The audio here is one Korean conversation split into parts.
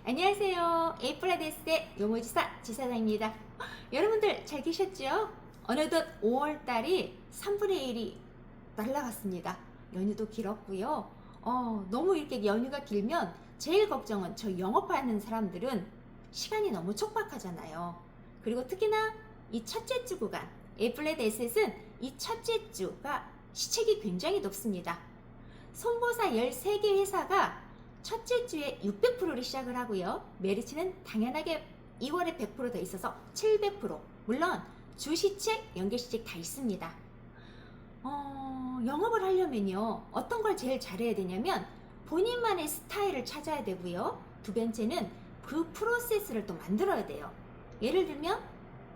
안녕하세요. 에이프라데스의 용어지사 지사장입니다. 여러분들 잘 계셨죠? 어느덧 5월달이 3분의 1이 날라갔습니다. 연휴도 길었고요. 어, 너무 이렇게 연휴가 길면 제일 걱정은 저 영업하는 사람들은 시간이 너무 촉박하잖아요. 그리고 특히나 이 첫째 주 구간, 에이플렛 에셋은 이 첫째 주가 시책이 굉장히 높습니다. 손보사 13개 회사가 첫째 주에 600%를 시작을 하고요. 메리츠는 당연하게 2월에 100%더 있어서 700%. 물론 주시책, 연계시책 다 있습니다. 어, 영업을 하려면요. 어떤 걸 제일 잘해야 되냐면 본인만의 스타일을 찾아야 되고요. 두 번째는 그 프로세스를 또 만들어야 돼요. 예를 들면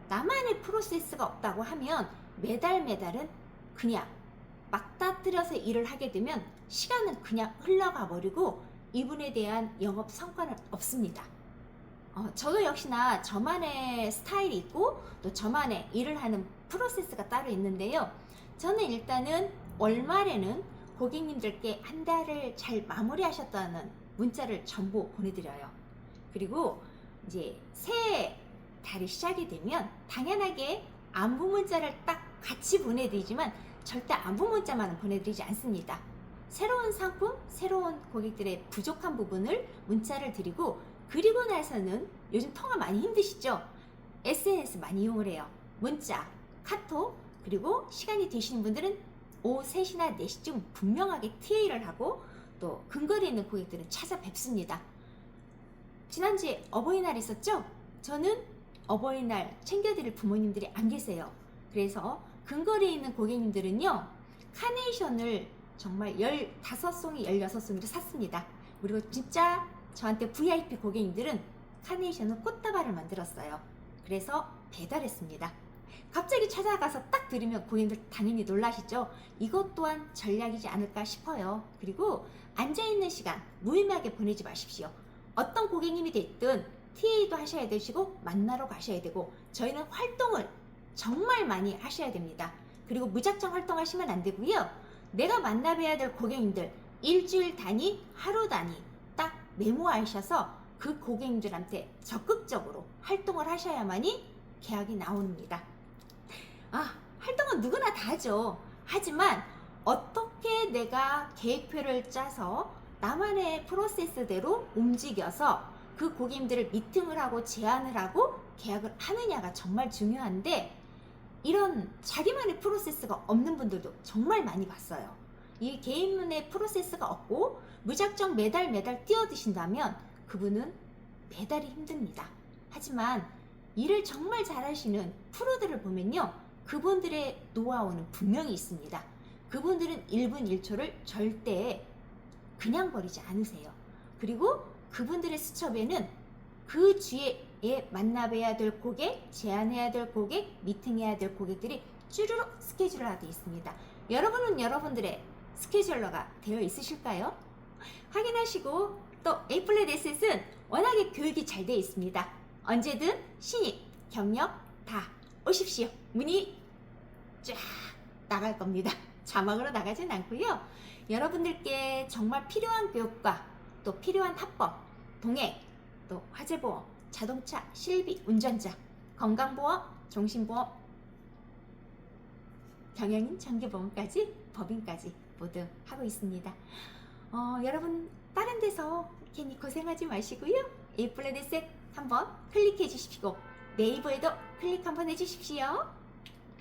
나만의 프로세스가 없다고 하면 매달 매달은 그냥 막 따뜨려서 일을 하게 되면 시간은 그냥 흘러가 버리고 이분에 대한 영업 성과는 없습니다. 어, 저도 역시나 저만의 스타일이 있고 또 저만의 일을 하는 프로세스가 따로 있는데요. 저는 일단은 월말에는 고객님들께 한 달을 잘 마무리하셨다는 문자를 전부 보내드려요. 그리고 이제 새해 달이 시작이 되면 당연하게 안부 문자를 딱 같이 보내드리지만 절대 안부 문자만은 보내드리지 않습니다. 새로운 상품, 새로운 고객들의 부족한 부분을 문자를 드리고 그리고 나서는 요즘 통화 많이 힘드시죠? SNS 많이 이용을 해요. 문자, 카톡, 그리고 시간이 되시는 분들은 오후 3시나 4시쯤 분명하게 TA를 하고 또 근거리에 있는 고객들은 찾아뵙습니다. 지난주에 어버이날 있었죠? 저는 어버이날 챙겨드릴 부모님들이 안 계세요. 그래서 근거리에 있는 고객님들은요, 카네이션을 정말 15송이 16송이를 샀습니다. 그리고 진짜 저한테 VIP 고객님들은 카네이션은 꽃다발을 만들었어요. 그래서 배달했습니다. 갑자기 찾아가서 딱 들으면 고객님들 당연히 놀라시죠? 이것 또한 전략이지 않을까 싶어요. 그리고 앉아있는 시간 무의미하게 보내지 마십시오. 어떤 고객님이 됐든 TA도 하셔야 되시고 만나러 가셔야 되고 저희는 활동을 정말 많이 하셔야 됩니다. 그리고 무작정 활동하시면 안 되고요. 내가 만나봐야 될 고객님들 일주일 단위, 하루 단위 딱 메모하셔서 그 고객님들한테 적극적으로 활동을 하셔야만이 계약이 나옵니다. 아, 활동은 누구나 다 하죠. 하지만 어떻게 내가 계획표를 짜서 나만의 프로세스대로 움직여서 그 고객님들을 미팅을 하고 제안을 하고 계약을 하느냐가 정말 중요한데 이런 자기만의 프로세스가 없는 분들도 정말 많이 봤어요. 이 개인만의 프로세스가 없고 무작정 매달 매달 뛰어드신다면 그분은 배달이 힘듭니다. 하지만 일을 정말 잘하시는 프로들을 보면요. 그분들의 노하우는 분명히 있습니다. 그분들은 1분 1초를 절대 그냥 버리지 않으세요. 그리고 그분들의 수첩에는 그 주에 만나봐야 될 고객, 제안해야 될 고객, 미팅해야 될 고객들이 쭈르륵 스케줄화 되어 있습니다. 여러분은 여러분들의 스케줄러가 되어 있으실까요? 확인하시고 또 에이플렛 에셋은 워낙에 교육이 잘 되어 있습니다. 언제든 신입, 경력 다 오십시오. 문이 쫙 나갈 겁니다. 자막으로 나가진 않고요. 여러분들께 정말 필요한 교육과 또 필요한 합법, 동행, 또 화재보험, 자동차, 실비, 운전자, 건강보험, 종신보험, 경영인, 정기보험까지 법인까지 모두 하고 있습니다. 어, 여러분 다른 데서 괜히 고생하지 마시고요. 에이플랜드 셋 한번 클릭해 주십시오. 네이버에도 클릭 한번 해주십시오.